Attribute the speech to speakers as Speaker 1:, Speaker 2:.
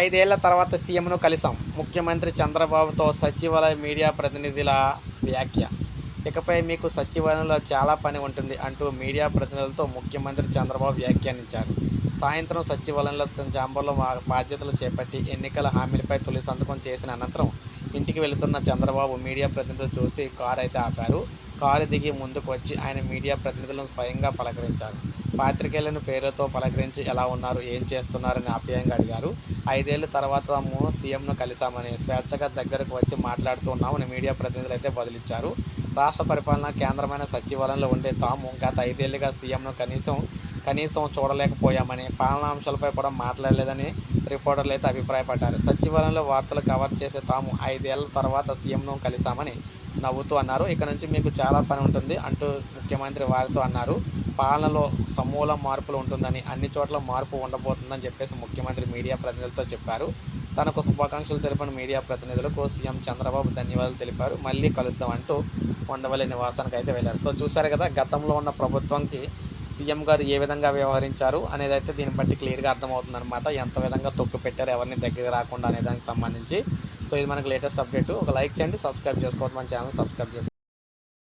Speaker 1: ఐదేళ్ళ తర్వాత సీఎంను కలిసాం ముఖ్యమంత్రి చంద్రబాబుతో సచివాలయ మీడియా ప్రతినిధుల వ్యాఖ్య. ఇకపై మీకు సచివాలయంలో చాలా పని ఉంటుంది అంటూ మీడియా ప్రతినిధులతో ముఖ్యమంత్రి చంద్రబాబు వ్యాఖ్యానించారు. సాయంత్రం సచివాలయంలో తన బాధ్యతలు చేపట్టి ఎన్నికల హామీలపై తొలి సంతకం చేసిన అనంతరం ఇంటికి వెళుతున్న చంద్రబాబు మీడియా ప్రతినిధులు చూసి కారు అయితే ఆపారు. కారు దిగి ముందుకు వచ్చి ఆయన మీడియా ప్రతినిధులను స్వయంగా పలకరించారు. పాత్రికేయులను పేరుతో పలకరించి ఎలా ఉన్నారు ఏం చేస్తున్నారని ఆప్యాయంగా అడిగారు. ఐదేళ్ళ తర్వాత తాము సీఎంను కలిశామని స్వేచ్ఛగా దగ్గరకు వచ్చి మాట్లాడుతున్నామని మీడియా ప్రతినిధులు అయితే బదులిచ్చారు. రాష్ట్ర పరిపాలన కేంద్రమైన సచివాలయంలో ఉండే తాము గత ఐదేళ్ళుగా సీఎంను కనీసం కనీసం చూడలేకపోయామని పాలనా అంశాలపై కూడా మాట్లాడలేదని రిపోర్టర్లు అయితే అభిప్రాయపడ్డారు. సచివాలయంలో వార్తలు కవర్ చేసే తాము ఐదేళ్ళ తర్వాత సీఎంను కలిశామని నవ్వుతూ అన్నారు. ఇక్కడ నుంచి మీకు చాలా పని ఉంటుంది అంటూ ముఖ్యమంత్రి వారితో అన్నారు. పాలనలో సమూల మార్పులు ఉంటుందని అన్ని చోట్ల మార్పు ఉండబోతుందని చెప్పేసి ముఖ్యమంత్రి మీడియా ప్రతినిధులతో చెప్పారు. తనకు శుభాకాంక్షలు తెలిపిన మీడియా ప్రతినిధులకు సీఎం చంద్రబాబు ధన్యవాదాలు తెలిపారు. మళ్ళీ కలుద్దాం అంటూ ఉండవల్లి నివాసానికి అయితే వెళ్ళారు. సో చూశారు కదా గతంలో ఉన్న ప్రభుత్వంకి సీఎం గారు ఏ విధంగా వ్యవహరించారు అనేది అయితే దీన్ని బట్టి క్లియర్గా అర్థమవుతుందన్నమాట. ఎంత విధంగా తొక్కు పెట్టారు ఎవరిని దగ్గర రాకుండా అనే దానికి సంబంధించి. సో ఇది మనకి లేటెస్ట్ అప్డేట్. ఒక లైక్ చేయండి సబ్స్క్రైబ్ చేసుకోవద్దు మన ఛానల్ సబ్స్క్రైబ్ చేసుకోండి.